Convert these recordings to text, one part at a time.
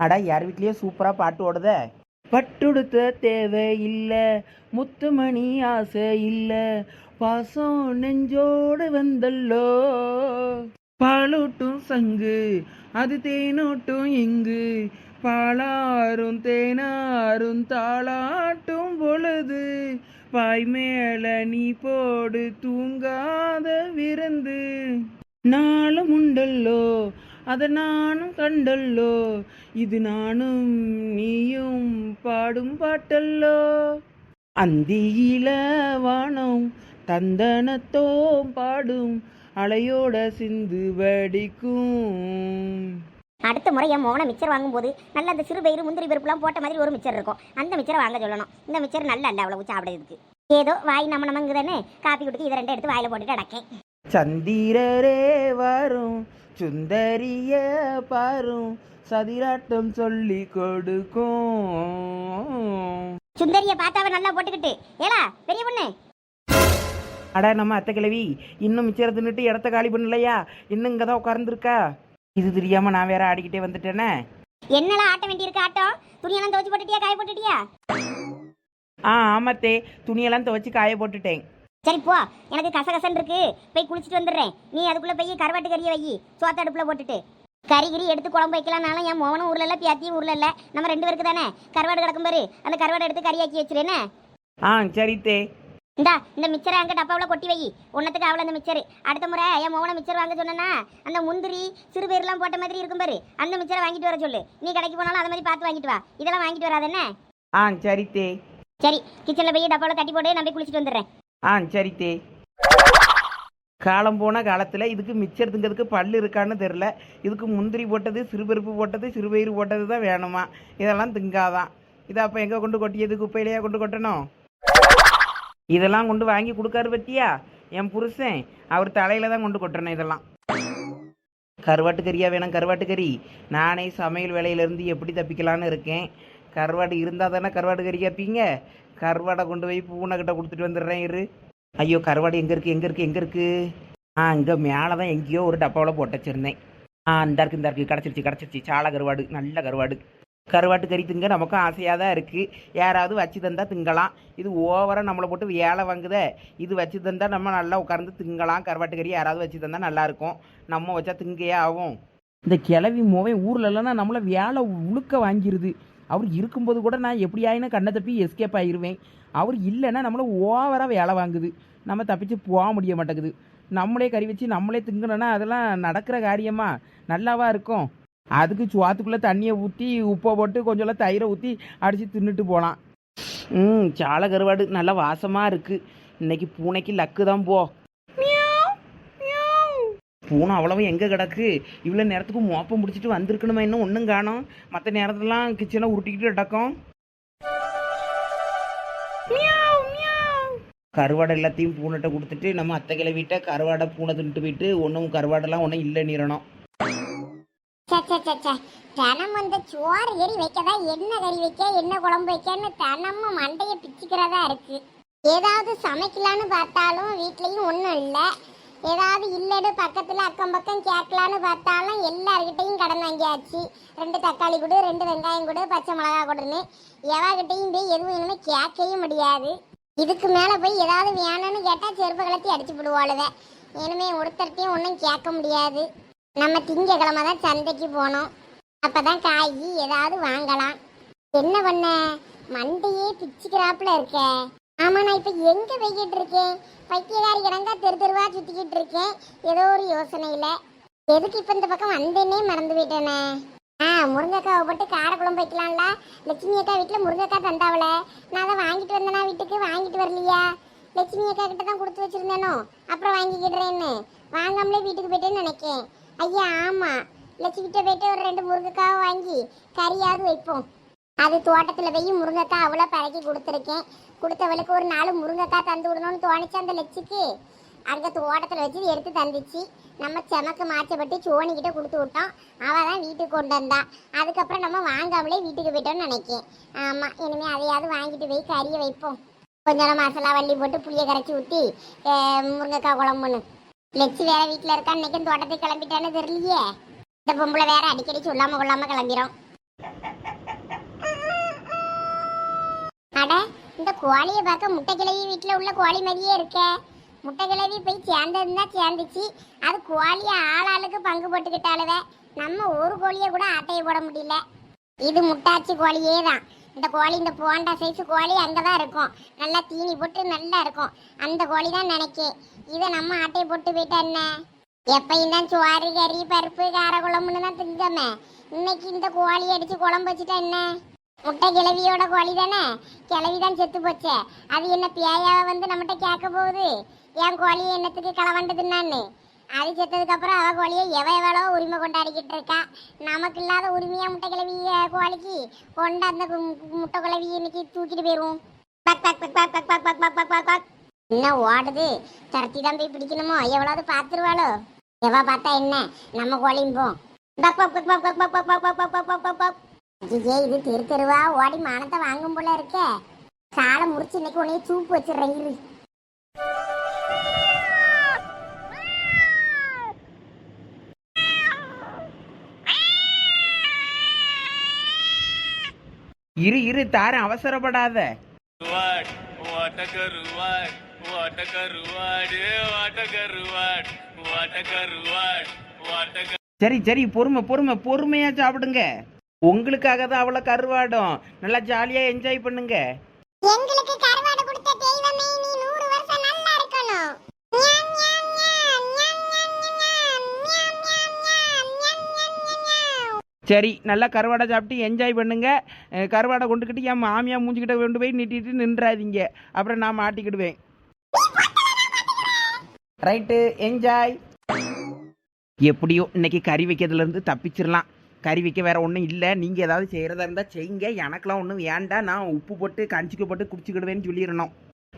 அடா யார் வீட்லயே சூப்பரா பாட்டு ஓடுத. பட்டுடுத்த தேவை இல்ல முத்துமணி ஆசை இல்ல பாசம் நெஞ்சோடு வந்தல்லோ. பாலூட்டும் சங்கு அது தேனோட்டும் இங்கு. பாலாரும் தேனாரும் தாளாட்டும் பொழுது. பாய் மேல நீ போடு தூங்காத விருந்து. நாளும் உண்டல்லோ அத நானும் கண்டல்லோ இது நானும் நீயும் பாடும் பாட்டல்லோ. அந்தியில வானம் தந்தனத்தோம் பாடும் அலையோட சிந்து வடிக்கும். அடுத்த முறை என் மோனை மிச்சர் வாங்கும்போது நல்ல அந்த சிறு பயிறு முந்திரி பருப்புலாம் போட்ட மாதிரி ஒரு மிச்சர் இருக்கும். அந்த மிச்சரை வாங்க சொல்லணும். இந்த மிச்சர் நல்ல அல்ல அவ்வளவு சாப்பிடுறதுக்கு. ஏதோ வாய் நம்ம நமங்குதானே காப்பி குடிக்க இதை ரெண்டு எடுத்து வாயில போட்டுட்டு அடக்கேன். சந்திரரே வரும் சுந்தரிய பாரும் சதிராட்டம் சொல்லி கொடுக்கும். சுந்தரிய பார்த்தாவ நல்லா போட்டுக்கிட்டு. ஏலா பெரிய பொண்ணு. அட நம்ம அத்தை கிழவி இன்னும் மிச்சம் தின்னுட்டு இடத்த காலி பண்ணலையா? இன்னும் இங்கே தான் உட்கார்ந்துருக்கா? இது தெரியாம நான் வேற ஆடிக்கிட்டே வந்துட்டேனே. என்னலாம் ஆட்ட வேண்டியிருக்கு ஆட்டம்? துணியெல்லாம் துவச்சு போட்டுட்டியா காய போட்டுட்டியா? ஆ ஆமாத்தே துணியெல்லாம் துவைச்சு காய போட்டுட்டேன். சரி போ. எனக்கு கசகசன் இருக்கு. போய் குளிச்சுட்டு வந்துடுறேன். நீ அதுக்குள்ள போய் கருவாட்டு கறியை வை. சோத்த அடுப்புல போட்டுட்டு. கறி கிரி எடுத்து குழம்பு வைக்கலாம்னாலும் என் மோனும் ஊர்ல இல்ல பியாத்தியும் ஊர்ல இல்ல. நம்ம ரெண்டு பேருக்கு தானே? கருவாடு கிடக்கும் பாரு. அந்த கருவாடு எடுத்து கறியாக்கி வச்சிருன்னு ஆ சரி தே. இந்தா இந்த மிச்சரை அங்கே டப்பாவில் கொட்டி வை. உன்னத்துக்கு அவ்வளோ அந்த மிச்சர். அடுத்த முறை என் மோனை மிச்சர் வாங்க சொன்னேன்னா அந்த முந்திரி சிறுபேர்லாம் போட்ட மாதிரி இருக்கும் பாரு. அந்த மிச்சரை வாங்கிட்டு வர சொல்லு. நீ கடைக்கு போனாலும் அது மாதிரி பார்த்து வாங்கிட்டு வா. இதெல்லாம் வாங்கிட்டு வராதே ஆ சரி தே. சரி கிச்சனில் போய் டப்பாவில் கட்டி போட்டு நான் போய் குளிச்சுட்டு வந்துடுறேன். ஆ சரி தே. காலம் போன காலத்தில் இதுக்கு மிச்சர் திங்கிறதுக்கு பல் இருக்கான்னு தெரில இதுக்கு முந்திரி போட்டது சிறுபருப்பு போட்டது சிறுபயிறு போட்டது தான் வேணுமா? இதெல்லாம் திங்காதான் இதை அப்போ எங்கே கொண்டு கொட்டியது குப்பையிலையா கொண்டு கொட்டணும்? இதெல்லாம் கொண்டு வாங்கி கொடுக்காரு பத்தியா? என் புருஷன் அவர் தலையில தான் கொண்டு கொட்டணும் இதெல்லாம். கருவாட்டு கறியா வேணும் கருவாட்டு கறி நானே சமையல் வேலையிலேருந்து எப்படி தப்பிக்கலான்னு இருக்கேன். கருவாடு இருந்தால் தானே கருவாட்டு கறி கேட்பீங்க கருவாடை கொண்டு போய் பூனைக்கிட்ட கொடுத்துட்டு வந்துடுறேன் இரு. ஐயோ கருவாடை எங்கே இருக்குது எங்கே இருக்குது எங்கே இருக்குது ஆ இங்கே மேலே தான் எங்கேயோ ஒரு டப்பாவில் போட்டு வச்சுருந்தேன். ஆ இந்த இருக்கு இந்த இருக்குது கிடச்சிருச்சு கிடச்சிருச்சு. சாலை கருவாடு நல்ல கருவாடு. கருவாட்டு கறி திங்க நமக்கும் ஆசையாக தான் இருக்குது யாராவது வச்சு தந்தால் திங்கலாம். இது ஓவராக நம்மளை போட்டு வேலை வாங்குதே. இது வச்சு தந்தால் நம்ம நல்லா உட்கார்ந்து திங்கலாம். கருவாட்டு கறி யாராவது வச்சு தந்தால் நல்லாயிருக்கும் நம்ம வச்சா திங்கையே ஆகும். இந்த கிளவி மோவன் ஊர்லலாம் நம்மளை வேலை உழுக்க வாங்கிடுது அவர் இருக்கும்போது கூட நான் எப்படி ஆயினும் கண்ணை தப்பி எஸ்கேப் ஆயிருவேன். அவர் இல்லைன்னா நம்மளை ஓவராக வேலை வாங்குது. நம்ம தப்பிச்சு போக முடிய மாட்டேங்குது. நம்மளே கறி வச்சு நம்மளே திங்கணும்னா அதெல்லாம் நடக்கிற காரியமா? நல்லாவா இருக்கும்? அதுக்கு சுவாத்துக்குள்ளே தண்ணியை ஊற்றி உப்பை போட்டு கொஞ்சம் தயிரை ஊற்றி அடித்து தின்னுட்டு போகலாம் ம் சாலை கருவாடு நல்லா வாசமாக இருக்குது இன்றைக்கி பூனைக்கு லக்கு தான் போ. பூனை அவ்வளவு எங்கே கிடக்கு? இவ்வளோ நேரத்துக்கு மோப்பம் பிடிச்சிட்டு வந்திருக்கணுமா? இன்னும் ஒன்றும் காணோம். மற்ற நேரத்துலலாம் கிச்சனை உருட்டிக்கிட்டு கிடக்கும். கருவாடை எல்லாத்தையும் பூனைட்ட கொடுத்துட்டு நம்ம அத்தை கிளவிட்ட கருவாடை பூனை தின்ட்டு போயிட்டு ஒன்றும் கருவாடெல்லாம் ஒன்றும் இல்லை நீரணும் தினம் அந்த சோறு கறி வைக்கதா? என்ன கறி வைக்க? என்ன குழம்பு வைக்கன்னு தினமும் மண்டையை பிச்சுக்கிறதா இருக்கு. ஏதாவது சமைக்கலான்னு பார்த்தாலும் வீட்லயும் ஒன்றும் இல்லை. ஏதாவது இல்லைன்னு பக்கத்தில் அக்கம் பக்கம் கேட்கலான்னு பார்த்தாலும் எல்லாருக்கிட்டையும் கடன் வாங்கியாச்சு. ரெண்டு தக்காளி கொடு ரெண்டு வெங்காயம் கொடு பச்சை மிளகா கொடுன்னு. எவாகிட்டையும் போய் எதுவும் இனிமேல் கேட்கவே முடியாது. இதுக்கு மேலே போய் ஏதாவது வேணும்னு கேட்டால் செருப்பு கலத்தி அடிச்சு விடுவாளுவ இனிமே ஒருத்தர்கிட்டையும் ஒன்றும் கேட்க முடியாது. நம்ம திங்கக்கிழமை தான் சந்தைக்கு போனோம். அப்பதான் காய் ஏதாவது வாங்கலாம். என்ன பண்ண? மண்டையே பிச்சுக்கிறாப்புல இருக்க. ஆமா நான் எங்கே எங்க போய்கிட்டு இருக்கேன்? பைத்தியகாரி கிடங்கா தெரு தெருவா சுத்திக்கிட்டு இருக்கேன். ஏதோ ஒரு யோசனையில. எதுக்கு இப்போ இந்த பக்கம் வந்தேனே மறந்து போயிட்டேனே. ஆ முருங்கைக்காவை போட்டு காரக்குழம்பு வைக்கலாம்ல. லட்சுமி அக்கா வீட்டில் முருங்கைக்காய் தந்தாவல நான் அதை வாங்கிட்டு வந்தேனா வீட்டுக்கு? வாங்கிட்டு வரலையா? லட்சுமி அக்கா கிட்ட தான் கொடுத்து வச்சிருந்தேனோ? அப்புறம் வாங்கிக்கிடுறேன்னு. வாங்காமலே வீட்டுக்கு போயிட்டேன்னு நினைக்கேன். ஐயா ஆமாம் லட்சுமி கிட்ட போயிட்டு ஒரு ரெண்டு முருங்கைக்காவை வாங்கி கறியாவது வைப்போம். அது தோட்டத்தில் போய் முருங்கைக்காய் அவ்வளோ பறக்கி கொடுத்துருக்கேன். கொடுத்தவளுக்கு ஒரு நாள் முருங்கைக்காய் தந்து விடணும்னு தோணிச்சு அந்த லட்சிக்கு அங்கே தோட்டத்தில் வச்சு எடுத்து தந்துச்சு. நம்ம செமக்கு மாச்சப்பட்டு சோனிக்கிட்ட கொடுத்து விட்டோம். அவள் தான் வீட்டுக்கு கொண்டு வந்தா. அதுக்கப்புறம் நம்ம வாங்காமலே வீட்டுக்கு போயிட்டோம்னு நினைக்கேன். ஆமாம் இனிமேல் அதையாவது வாங்கிட்டு போய் கறியை வைப்போம். கொஞ்சம் மசாலா வள்ளி போட்டு புளியை கரைச்சி ஊற்றி முருங்கைக்காய் குழம்புன்னு. லெச்சி வேற வீட்டில் இருக்கா இன்னைக்கும் தோட்டத்துக்கு கிளம்பிட்டான்னு தெரியலையே. இந்த பொம்பளை வேற அடிக்கடி சொல்லாமல் கொள்ளாம கிளம்பிரும். அட இந்த கோழியை பார்க்க முட்டை கிழவி வீட்டில் உள்ள கோழி மாதிரியே இருக்கே. முட்டை கிழவி போய் சேர்ந்ததுன்னா சேர்ந்துச்சு. அது கோழியை ஆளாளுக்கு பங்கு போட்டுக்கிட்டாலுவே நம்ம ஒரு கோழியை கூட ஆட்டையை போட முடியல. இது முட்டாச்சி கோழியே தான். இந்த கோழி இந்த போண்டா சைஸ் கோழி அங்கே தான் இருக்கும். நல்லா தீனி போட்டு நல்லா இருக்கும். அந்த கோழி தான் நினைக்கே. இதை நம்ம ஆட்டையை போட்டு போயிட்டா என்ன? எப்பையும் தான் சோறு கறி பருப்பு கார குழம்புன்னு தான் திங்கமே. இன்னைக்கு இந்த கோழி அடிச்சு குழம்பு வச்சுட்டா என்ன? முட்டை கிழவியோட கோழி தானே கிழவி தான் செத்து போச்சே அது என்ன பேயாவை வந்து நம்மகிட்ட கேட்க போகுது என் கோழியை என்னத்துக்கு களவண்டதுன்னான்னு அது செத்ததுக்கு அப்புறம் அவ கோழியை எவ எவ்வளோ உரிமை கொண்டாடிக்கிட்டு இருக்கா நமக்கு இல்லாத உரிமையா முட்டை கிழவி கோழிக்கு கொண்டு அந்த முட்டை கிழவி இன்னைக்கு தூக்கிட்டு போயிரும் பக் பக் பக் பக் பக் பக் பக் பக் பக் பக் பக் என்ன ஓடுது துரத்தி தான் போய் பிடிக்கணுமோ எவ்வளவு பார்த்துருவாளோ எவ பார்த்தா என்ன நம்ம கோழிம்போம் பக் பக் பக் பக் பக் பக் பக் பக் பக் பக் பக் பக் பக் ஐயே இது தெரு தெருவா ஓடி மானத்தை வாங்கும் போல இருக்கே. காலை முறிச்சு இன்னைக்கு உன்னைய சூப்பு வச்சிடுறேன் இரு இரு இரு தாரேன் அவசரப்படாத. சரி சரி பொறுமை பொறுமை பொறுமையா சாப்பிடுங்க. உங்களுக்காக தான் அவ்வளோ கருவாடும் நல்லா ஜாலியாக என்ஜாய் பண்ணுங்க எங்களுக்கு கருவாடு கொடுத்த தெய்வமே நீ நூறு வருஷம் நல்லா இருக்கணும். சரி நல்லா கருவாடை சாப்பிட்டு என்ஜாய் பண்ணுங்க அஹ் கருவாடை கொண்டுக்கிட்டு என் மாமியா மூஞ்சிக்கிட்ட கொண்டு போய் நிட்டிட்டு நின்றாதீங்க அப்புறம் நான் மாட்டிக்கிடுவேன் ரைட்டு என்ஜாய் எப்படியோ இன்னைக்கு கறி வைக்கிறதுலேருந்து தப்பிச்சிடலாம் கறி வைக்க வேற ஒன்றும் இல்லை. நீங்கள் ஏதாவது செய்கிறதா இருந்தால் செய்யுங்க. எனக்கெல்லாம் ஒன்றும் வேண்டாம் நான் உப்பு போட்டு கஞ்சிக்கு போட்டு குடிச்சுக்கிடுவேன்னு சொல்லிடணும்.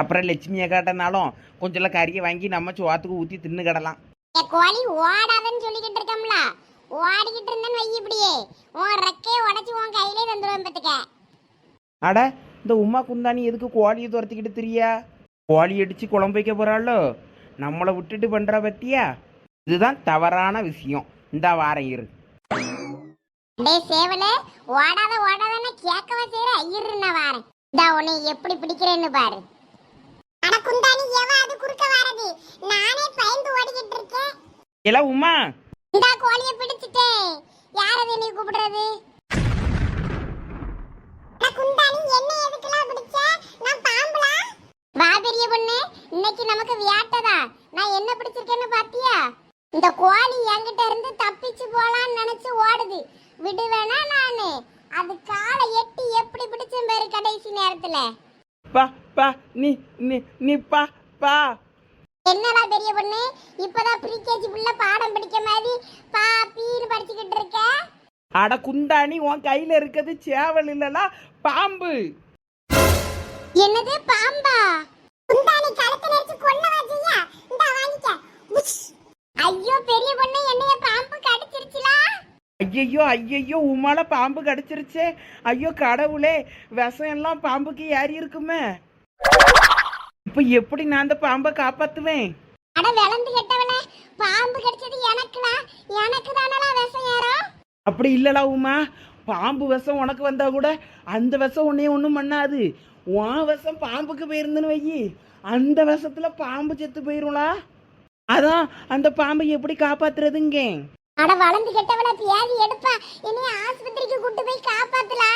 அப்புறம் லட்சுமியை காட்டினாலும் கொஞ்சம் கறியை வாங்கி நம்ம சோத்துக்கு ஊற்றி தின்னு கிடலாம் கோழி ஓடாதன்னு சொல்லிக்கிட்டு இருக்கோம்ல. ஓடிக்கிட்டு இருந்தேன்னு வை இப்படியே. உன் ரெக்கையை உடைச்சு உன் கையிலே தந்துடுவேன் பத்துக்க அட இந்த உமா குந்தாணி எதுக்கு கோழியை துரத்திக்கிட்டு திரியா? கோழி அடித்து குழம்பு வைக்க போகிறாளோ நம்மளை விட்டுட்டு பண்ணுறா பத்தியா? இதுதான் தவறான விஷயம். இந்த வாரம் இரு. டேய் சேவல ஓடாத ஓடாதன்னு கேட்கவா செய்யற ஐயர்னா வாரேன். இந்தா உன்னை எப்படி பிடிக்கிறேன்னு பாரு. அட குந்தாணி எவ அது குறுக்க வரது? நானே பயந்து ஓடிக்கிட்டு இருக்கேன். இல்ல உமா இந்தா கோழியை பிடிச்சிட்டேன். யார் அது நீ கூப்பிடுறது? அட குந்தாணி என்ன எதுக்குலாம் பிடிச்ச? நான் பாம்புலா? வா பெரிய பொண்ணு. இன்னைக்கு நமக்கு வியாட்டதா நான் என்ன பிடிச்சிருக்கேன்னு பாத்தியா இந்த கோழி என்கிட்ட இருந்து தப்பிச்சு போலான்னு நினைச்சு ஓடுது. விடுவேனா நானு? அது காலை எட்டி எப்படி பிடிச்சேன் பாரு கடைசி நேரத்துல. பா பா நீ நீ நீ பா பா. என்னடா பெரிய பொண்ணு? இப்பதான் ப்ரீகேஜி புள்ள பாடம் படிக்க மாதிரி பா பீன்னு படிச்சுக்கிட்டு இருக்க? அட குந்தாணி உன் கையில இருக்கிறது சேவல் இல்லலா பாம்பு. என்னது பாம்பா? குந்தாணி கழுத்துல நெரிச்சு கொல்ல வச்சியா இந்த வாங்கிக்க. ஐயோ பெரிய பொண்ணு என்னைய பாம்பு கடிச்சிருச்சுலா? ஐயையோ ஐயையோ உமால பாம்பு கடிச்சிருச்சே. ஐயோ கடவுளே விஷம் எல்லாம் பாம்புக்கு ஏறி இருக்குமே. இப்ப எப்படி நான் அந்த பாம்பை காப்பாத்துவேன்? அட விளந்து கெட்டவனே பாம்பு கடிச்சது எனக்குடா. எனக்கு தானடா விஷம் ஏறும்? அப்படி இல்லடா உமா. பாம்பு விஷம் உனக்கு வந்தா கூட அந்த விஷம் உன்னைய ஒன்றும் பண்ணாது. உன் விஷம் பாம்புக்கு போயிருந்துன்னு வையி. அந்த விஷத்துல பாம்பு செத்து போயிரும்லா. அதான் அந்த பாம்பை எப்படி காப்பாத்துறதுங்க? அட வளர்ந்து கெட்டவள பியாதி எடுப்பா. என்னைய ஆஸ்பத்திரிக்கு கூட்டு போய் காப்பாத்தலா.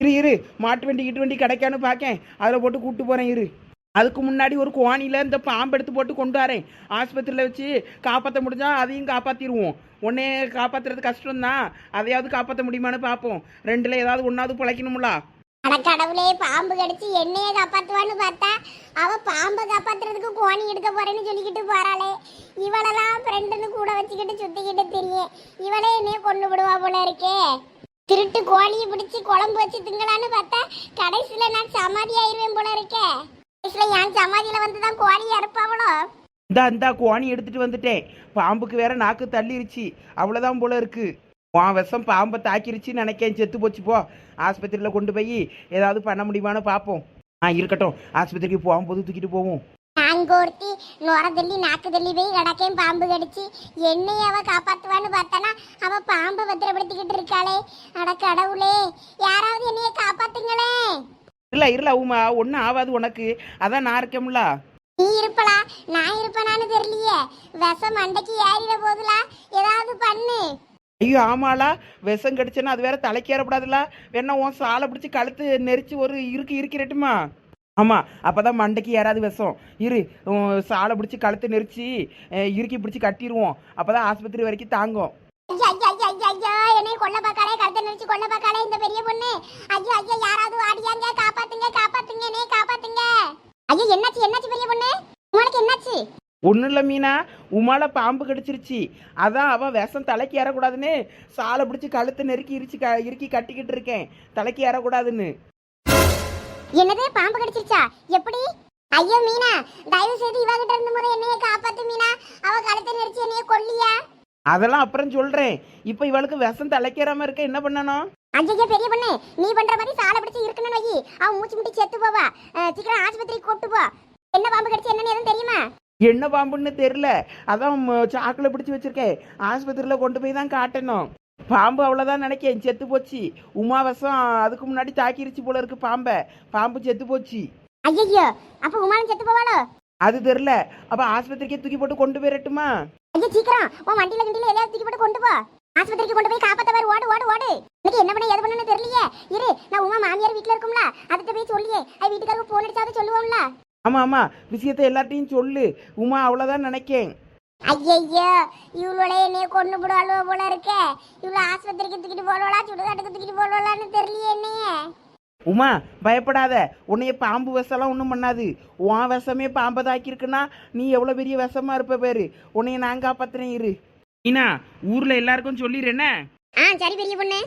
இரு இரு. மாட்டு வண்டி கிட்டு வண்டி கிடைக்கான்னு பார்க்கேன் அதில் போட்டு கூட்டு போகிறேன் இரு. அதுக்கு முன்னாடி ஒரு கோணியில் இந்த பாம்பு எடுத்து போட்டு கொண்டு வரேன். ஆஸ்பத்திரியில் வச்சு காப்பாற்ற முடிஞ்சா அதையும் காப்பாற்றிடுவோம் உன்னே காப்பாற்றுறது கஷ்டம்தான். அதையாவது காப்பாற்ற முடியுமான்னு பார்ப்போம் ரெண்டில் ஏதாவது ஒன்றாவது பிழைக்கணும்ல? அட கடவுளே பாம்பு கடிச்சு என்னைய காப்பாத்துவான்னு பார்த்தா அவ பாம்பை காப்பாத்துறதுக்கு கோணி எடுக்க போறேன்னு சொல்லிக்கிட்டு போறாளே. இவளெல்லாம் ஃப்ரெண்டுன்னு கூட வச்சுக்கிட்டு சுத்திக்கிட்டு தெரியும் இவளே என்னைய கொண்டு விடுவா போல இருக்கே. திருட்டு கோழியை பிடிச்சி குழம்பு வச்சு திங்கலான்னு பார்த்தா கடைசியில நான் சமாதி ஆயிருவேன் போல இருக்கே. கடைசியில என் சமாதியில வந்து தான் கோழியை அறுப்பாவளோ? இந்தா இந்தா கோணி எடுத்துட்டு வந்துட்டேன். பாம்புக்கு வேற நாக்கு தள்ளிருச்சு. அவ்வளவுதான் போல இருக்கு. உன் விஷம் பாம்பை தாக்கிருச்சுன்னு நினைக்கேன். செத்து போச்சு போ. ஆஸ்பத்திரியில் கொண்டு போய் ஏதாவது பண்ண முடியுமான்னு பார்ப்போம் ஆ இருக்கட்டும். ஆஸ்பத்திரிக்கு போகும்போது தூக்கிட்டு போவோம். நாங்கொருத்தி நுர தள்ளி நாக்கு தள்ளி போய் கிடக்கேன் பாம்பு கடிச்சு. என்னைய அவ காப்பாத்துவான்னு பார்த்தானா அவ பாம்பை பத்திரப்படுத்திக்கிட்டு இருக்காளே. அட கடவுளே யாராவது என்னைய காப்பாத்துங்களே. இல்லை இருல உமா. ஒன்றும் ஆகாது உனக்கு. அதான் நான் இருக்கேன்ல. நீ இருப்பலா? நான் இருப்பேனான்னு தெரியலையே. விஷம் மண்டைக்கு ஏறிட போதுலா ஏதாவது பண்ணு. ஐயோ ஆமாளா? விஷம் கடிச்சேன்னா அது வேற தலைக்கேறப்படாதுல. வேணா உன் சாலை பிடிச்சி கழுத்து நெரிச்சு ஒரு இருக்கு இருக்கிறட்டுமா ஆமாம் அப்போ தான் மண்டைக்கு ஏறாது விஷம். இரு சாலை பிடிச்சி கழுத்து நெரிச்சு இறுக்கி பிடிச்சி கட்டிடுவோம் அப்போ தான் ஆஸ்பத்திரி வரைக்கும் தாங்கும். என்னை கொல்ல பார்க்காளே கழுத்தை நினைச்சு கொல்ல பார்க்காளே இந்த பெரிய பொண்ணு. ஐயா ஐயா யாராவது வாடியாங்க காப்பாத்துங்க காப்பாத்துங்க என்னைய காப்பாத்துங்க. ஐயா என்னாச்சு என்னாச்சு பெரிய பொண்ணு? உங்களுக்கு என்னாச்சு? ஒன்றும் இல்லை மீனா. உமால பாம்பு கடிச்சிருச்சு. அதான் அவள் விஷம் தலைக்கு ஏறக்கூடாதுன்னு சாலை பிடிச்சி கழுத்தை நெருக்கி இரிச்சு க இறுக்கி கட்டிக்கிட்டு இருக்கேன். தலைக்கு ஏறக்கூடாதுன்னு. என்னது பாம்பு கடிச்சிருச்சா? எப்படி? ஐயோ மீனா தயவு செய்து இவ கிட்ட இருந்து முறை என்னைய காப்பாத்து மீனா. அவ கழுத்தை நெரிச்சு என்னைய கொல்லியா? அதெல்லாம் அப்புறம் சொல்கிறேன் இப்போ இவளுக்கு விஷம் தலைக்கேறாம இருக்க என்ன பண்ணணும்? ஐயா பெரிய பொண்ணு நீ பண்ற மாதிரி சாலை பிடிச்சு இருக்கணும்னு வை. அவன் மூச்சு முட்டி செத்து போவா. சீக்கிரம் ஆஸ்பத்திரிக்கு கூட்டு போ. என்ன பாம்பு கடிச்சு என்னன்னு எதுவும் தெரியுமா? என்ன பாம்புன்னு தெரில அதான் சாக்குல பிடிச்சி வச்சிருக்கேன் ஆஸ்பத்திரியில் கொண்டு போய் தான் காட்டணும். பாம்பு அவ்வளோதான் நினைக்கேன். செத்து போச்சு. உமாவசம் அதுக்கு முன்னாடி தாக்கிருச்சு போல இருக்கு பாம்பை. பாம்பு செத்து போச்சு. ஐயோ அப்ப உமானம் செத்து போவாளோ? அது தெரில அப்போ ஆஸ்பத்திரிக்கே தூக்கி போட்டு கொண்டு போயிடட்டுமா ஐயா சீக்கிரம். உன் வண்டியில கிண்டில எதையாவது தூக்கி போட்டு கொண்டு போ. ஆஸ்பத்திரிக்கு கொண்டு போய் காப்பாத்த பாரு ஓடு ஓடு ஓடு. எனக்கு என்ன பண்ண எது பண்ணனு தெரியலையே. இரு நான் உமா மாமியார் வீட்ல இருக்கும்ல. அதுட்ட போய் சொல்லியே. அது வீட்டுக்காரருக்கு போன் அடிச்சாவது சொல்லுவோம்ல. ஆமாம் ஆமாம் விஷயத்தை எல்லார்ட்டையும் சொல்லு. உமா அவ்வளோதான் நினைக்கேன். ஐயையோ இவளோட என்னைய கொண்டு போடுவாளோ போல இருக்கே. இவ்வளோ ஆஸ்பத்திரிக்கு தூக்கிட்டு போடுவாளா சுடுகாட்டுக்கு தூக்கிட்டு போடுவாளான்னு தெரியலையே என்னைய. உமா பயப்படாத. உன்னைய பாம்பு விஷம்லாம் ஒன்றும் பண்ணாது. உன் விஷமே பாம்பை தாக்கியிருக்குன்னா நீ எவ்வளோ பெரிய விஷமா இருப்ப பேரு. உன்னைய நான் காப்பாத்துறேன் இரு. ஈனா ஊரில் எல்லாருக்கும் சொல்லிடுறேன்ன ஆ சரி பெரிய பொண்ணு.